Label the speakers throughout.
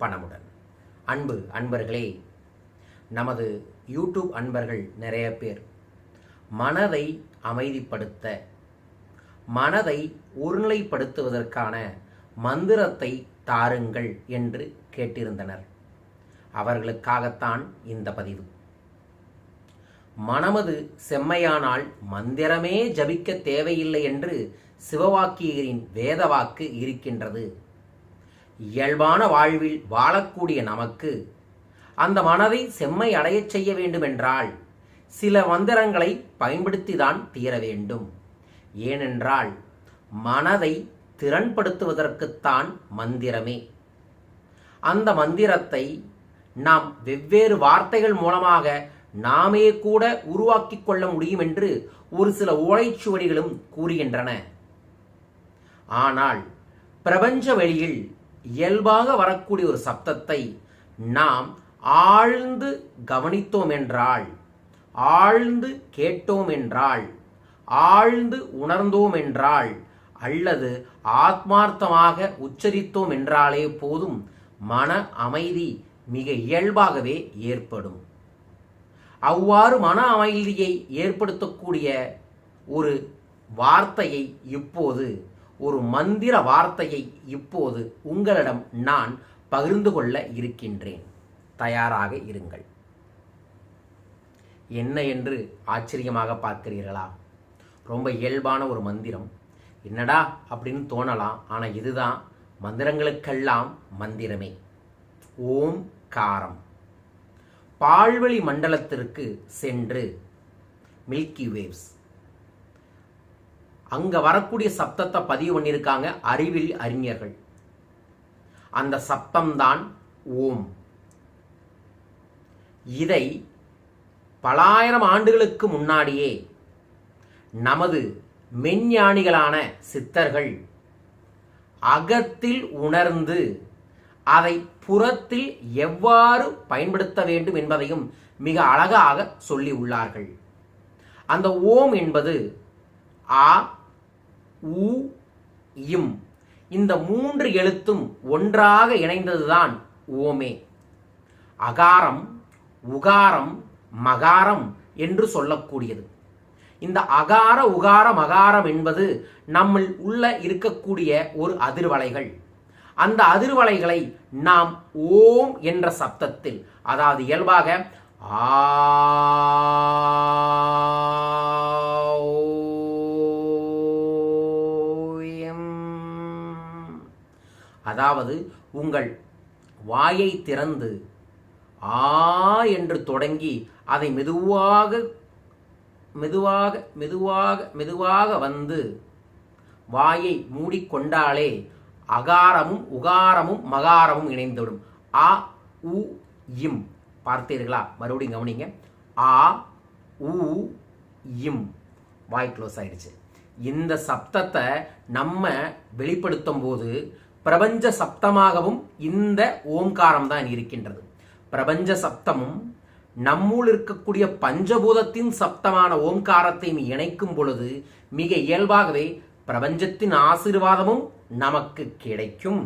Speaker 1: பணமுடன். அன்பு அன்பர்களே நமது யூடியூப் அன்பர்கள் நிறைய பேர் மனதை அமைதிப்படுத்த மனதை ஒருநிலைப்படுத்துவதற்கான மந்திரத்தை தாருங்கள் என்று கேட்டிருந்தனர். அவர்களுக்காகத்தான் இந்த பதிவு. மனமது செம்மையானால் மந்திரமே ஜபிக்க தேவையில்லை என்று சிவவாக்கியரின் வேதவாக்கு இருக்கின்றது. இயல்பான வாழ்வில் வாழக்கூடிய நமக்கு அந்த மனதை செம்மை அடையச் செய்ய வேண்டுமென்றால் சில மந்திரங்களை பயன்படுத்திதான் தீர வேண்டும். ஏனென்றால் மனதை திறன்படுத்துவதற்குத்தான் மந்திரமே. அந்த மந்திரத்தை நாம் வெவ்வேறு வார்த்தைகள் மூலமாக நாமே கூட உருவாக்கிக் கொள்ள முடியும் என்று ஒரு சில ஓலைச்சுவடிகளும் கூறுகின்றன. ஆனால் பிரபஞ்ச வெளியில் இயல்பாக வரக்கூடிய ஒரு சப்தத்தை நாம் ஆழ்ந்து கவனித்தோம் என்றால் ஆழ்ந்து கேட்டோம் என்றால் ஆழ்ந்து உணர்ந்தோம் என்றால் அல்லது ஆத்மார்த்தமாக உச்சரித்தோம் என்றாலே போதும் மன அமைதி மிக இயல்பாகவே ஏற்படும். அவ்வாறு மன அமைதியை ஏற்படுத்தக்கூடிய ஒரு வார்த்தையை இப்போது ஒரு மந்திர வார்த்தையை இப்போது உங்களிடம் நான் பகிர்ந்து கொள்ள இருக்கின்றேன். தயாராக இருங்கள். என்ன என்று ஆச்சரியமாக பார்க்கிறீர்களா? ரொம்ப இயல்பான ஒரு மந்திரம். என்னடா அப்படின்னு தோணலாம் ஆனால் இதுதான் மந்திரங்களுக்கெல்லாம் மந்திரமே. ஓம் காரம். பால்வழி மண்டலத்திற்கு சென்று மில்கி வேவ்ஸ் அங்க வரக்கூடிய சப்தத்தை பதிவு பண்ணியிருக்காங்க அறிவில் அறிஞர்கள். அந்த சப்தம்தான் ஓம். இதை பலாயிரம் ஆண்டுகளுக்கு முன்னாடியே நமது மெஞ்ஞானிகளான சித்தர்கள் அகத்தில் உணர்ந்து அதை புறத்தில் எவ்வாறு பயன்படுத்த வேண்டும் என்பதையும் மிக அழகாக சொல்லி உள்ளார்கள். அந்த ஓம் என்பது ஆ உ இம். இந்த மூன்று எழுத்தும் ஒன்றாக இணைந்ததுதான் ஓமே. அகாரம் உகாரம் மகாரம் என்று சொல்லக்கூடியது. இந்த அகார உகார மகாரம் என்பது நம்மில் உள்ள இருக்கக்கூடிய ஒரு அதிர்வலைகள். அந்த அதிர்வலைகளை நாம் ஓம் என்ற சப்தத்தில் அதாவது இயல்பாக ஆ அதாவது உங்கள் வாயை திறந்து ஆ என்று தொடங்கி அதை மெதுவாக மெதுவாக மெதுவாக மெதுவாக வந்து வாயை மூடிக்கொண்டாலே அகாரமும் உகாரமும் மகாரமும் இணைந்துவிடும். ஆ உ இம். பார்த்தீர்களா? மறுபடியும் கவனிங்க. ஆ உ இம். வாய் க்ளோஸ் ஆயிடுச்சு. இந்த சப்தத்தை நம்ம வெளிப்படுத்தும் போது பிரபஞ்ச சப்தமாகவும் இந்த ஓம்காரம் தான் இருக்கின்றது. பிரபஞ்ச சப்தமும் நம்முள் இருக்கக்கூடிய பஞ்சபூதத்தின் சப்தமான ஓம்காரத்தையும் இணைக்கும் பொழுது மிக இயல்பாகவே பிரபஞ்சத்தின் ஆசீர்வாதமும் நமக்கு கிடைக்கும்.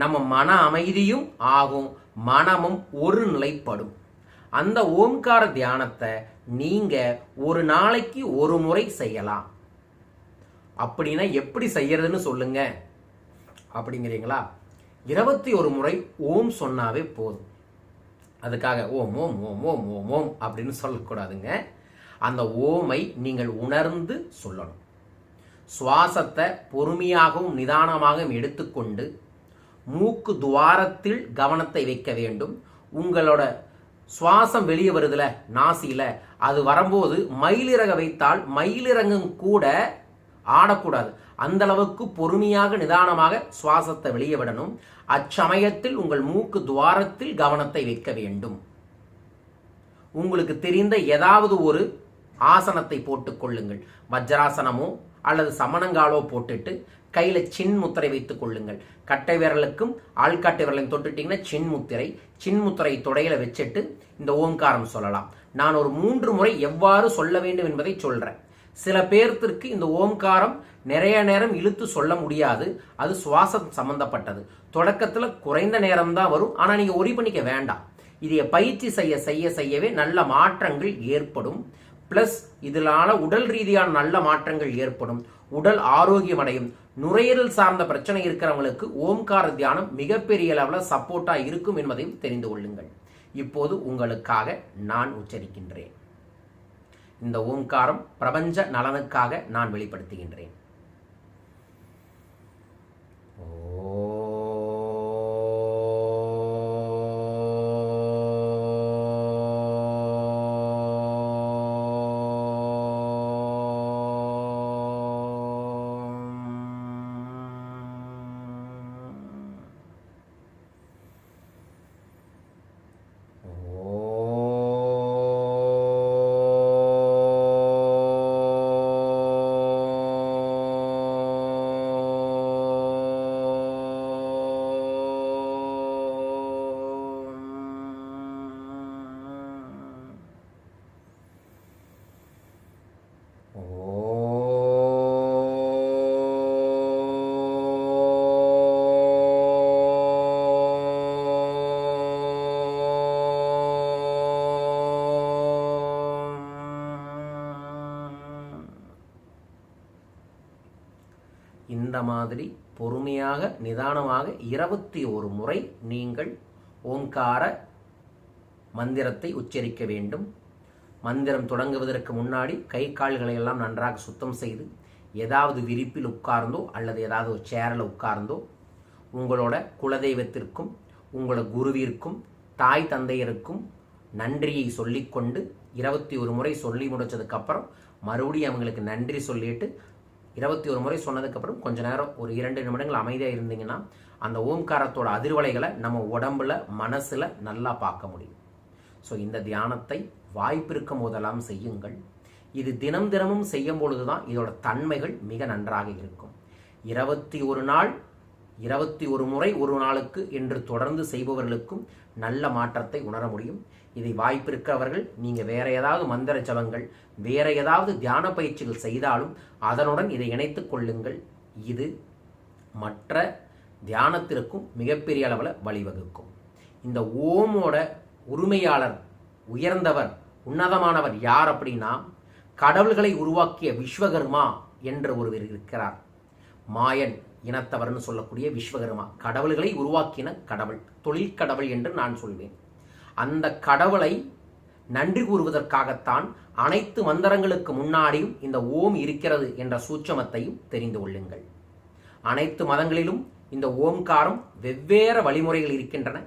Speaker 1: நம்ம மன அமைதியும் ஆகும் மனமும் ஒரு நிலைப்படும். அந்த ஓம்கார தியானத்தை நீங்க ஒரு நாளைக்கு ஒரு முறை செய்யலாம். அப்படின்னா எப்படி செய்யறதுன்னு சொல்லுங்க. அப்படிங்கிறீங்களா? இருபத்தி ஒரு முறை ஓம் சொன்னாவே போதும். அதுக்காக ஓம் ஓம் ஓம் ஓம் ஓம் ஓம் அப்படின்னு சொல்லக்கூடாதுங்க. அந்த ஓமை நீங்கள் உணர்ந்து சொல்லணும். சுவாசத்தை பொறுமையாகவும் நிதானமாகவும் எடுத்துக்கொண்டு மூக்கு துவாரத்தில் கவனத்தை வைக்க வேண்டும். உங்களோட சுவாசம் வெளியே வருதுல நாசியில. அது வரும்போது மயிலிறக வைத்தால் மயிலிறங்கும் கூட ஆடக்கூடாது. அந்த அளவுக்கு பொறுமையாக நிதானமாக சுவாசத்தை வெளியே விடணும். அச்சமயத்தில் உங்கள் மூக்கு துவாரத்தில் கவனத்தை வைக்க வேண்டும். உங்களுக்கு தெரிந்த ஏதாவது ஒரு ஆசனத்தை போட்டுக் கொள்ளுங்கள். வஜ்ராசனமோ அல்லது சமணங்காலோ போட்டுட்டு கையில சின் முத்திரை வைத்துக் கொள்ளுங்கள். கட்டை விரலுக்கும் ஆள்காட்டை விரலையும் தொட்டுட்டீங்கன்னா சின் முத்திரை. சின் முத்திரை தொடையில வச்சுட்டு இந்த ஓங்காரம் சொல்லலாம். நான் ஒரு மூன்று முறை எவ்வாறு சொல்ல வேண்டும் என்பதை சொல்றேன். சில பேர்த்திற்கு இந்த ஓம்காரம் நிறைய நேரம் இழுத்து சொல்ல முடியாது. அது சுவாசம் சம்பந்தப்பட்டது. தொடக்கத்தில் குறைந்த நேரம் தான் வரும். ஆனால் நீங்கள் ஒரி பண்ணிக்க வேண்டாம். இதை பயிற்சி செய்ய செய்ய செய்யவே நல்ல மாற்றங்கள் ஏற்படும். பிளஸ் இதனால உடல் ரீதியான நல்ல மாற்றங்கள் ஏற்படும். உடல் ஆரோக்கியம் அடையும் நுரையீரல் சார்ந்த பிரச்சனை இருக்கிறவங்களுக்கு ஓம்கார தியானம் மிகப்பெரிய அளவில் சப்போர்ட்டாக இருக்கும் என்பதையும் தெரிந்து கொள்ளுங்கள். இப்போது உங்களுக்காக நான் உச்சரிக்கின்றேன். இந்த ஓம்காரம் பிரபஞ்ச நலனுக்காக நான் வெளிப்படுத்துகின்றேன். ஓ. இந்த மாதிரி பொறுமையாக நிதானமாக இருபத்தி ஒரு முறை நீங்கள் ஓங்கார மந்திரத்தை உச்சரிக்க வேண்டும். மந்திரம் தொடங்குவதற்கு முன்னாடி கை கால்களை எல்லாம் நன்றாக சுத்தம் செய்து ஏதாவது விரிப்பில் உட்கார்ந்தோ அல்லது ஏதாவது ஒரு சேரில் உட்கார்ந்தோ உங்களோட குலதெய்வத்திற்கும் உங்களோட குருவிற்கும் தாய் தந்தையருக்கும் நன்றியை சொல்லிக்கொண்டு இருபத்தி ஒரு முறை சொல்லி முடிச்சதுக்கப்புறம் மறுபடியும் அவங்களுக்கு நன்றி சொல்லிட்டு இருபத்தி ஒரு முறை சொன்னதுக்கப்புறம் கொஞ்ச நேரம் ஒரு இரண்டு நிமிடங்கள் அமைதியாக இருந்தீங்கன்னா அந்த ஓம்காரத்தோட அதிர்வலைகளை நம்ம உடம்புல மனசில் நல்லா பார்க்க முடியும். ஸோ இந்த தியானத்தை வாய்ப்பிருக்கும் போதெல்லாம் செய்யுங்கள். இது தினம் தினமும் செய்யும் பொழுதுதான் இதோட தன்மைகள் மிக நன்றாக இருக்கும். இருபத்தி ஒரு நாள் இருபத்தி ஒரு முறை ஒரு நாளுக்கு என்று தொடர்ந்து செய்பவர்களுக்கும் நல்ல மாற்றத்தை உணர முடியும். இதை வாய்ப்பிருக்கிறவர்கள் நீங்கள் வேற ஏதாவது மந்திர ஜபங்கள் வேற ஏதாவது தியான பயிற்சிகள் செய்தாலும் அதனுடன் இதை இணைத்து கொள்ளுங்கள். இது மற்ற தியானத்திற்கும் மிகப்பெரிய அளவில் வழிவகுக்கும். இந்த ஓமோட உரிமையாளர் உயர்ந்தவர் உன்னதமானவர் யார் அப்படின்னா கடவுள்களை உருவாக்கிய விஸ்வகர்மா என்ற ஒருவர் இருக்கிறார். மாயன் இனத்தவர்னு சொல்லக்கூடிய விஸ்வகர்மா. கடவுள்களை உருவாக்கின கடவுள் தொழில் கடவுள் என்று நான் சொல்வேன். அந்த கடவுளை நன்றி கூறுவதற்காகத்தான் அனைத்து மந்திரங்களுக்கு முன்னாடியும் இந்த ஓம் இருக்கிறது என்ற சூட்சமத்தையும் தெரிந்து கொள்ளுங்கள். அனைத்து மதங்களிலும் இந்த ஓம்காரம் வெவ்வேறு வழிமுறைகள் இருக்கின்றன.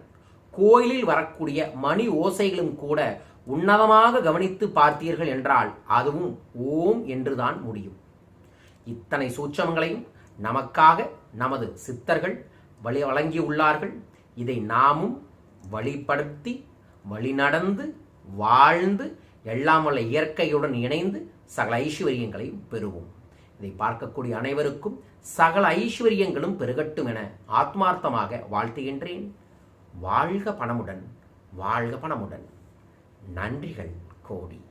Speaker 1: கோயிலில் வரக்கூடிய மணி ஓசைகளும் கூட உன்னதமாக கவனித்து பார்த்தீர்கள் என்றால் அதுவும் ஓம் என்றுதான் முடியும். இத்தனை சூட்சமங்களையும் நமக்காக நமது சித்தர்கள் வழி வழங்கியுள்ளார்கள். இதை நாமும் வழிப்படுத்தி வழிநடந்து வாழ்ந்து எல்லாம் வல்ல இயற்கையுடன் இணைந்து சகல ஐஸ்வர்யங்களை பெறுவோம். இதை பார்க்கக்கூடிய அனைவருக்கும் சகல ஐஸ்வர்யங்களும் பெருகட்டும் என ஆத்மார்த்தமாக வாழ்த்துகின்றேன். வாழ்க பணமுடன் வாழ்க பணமுடன். நன்றிகள் கோடி.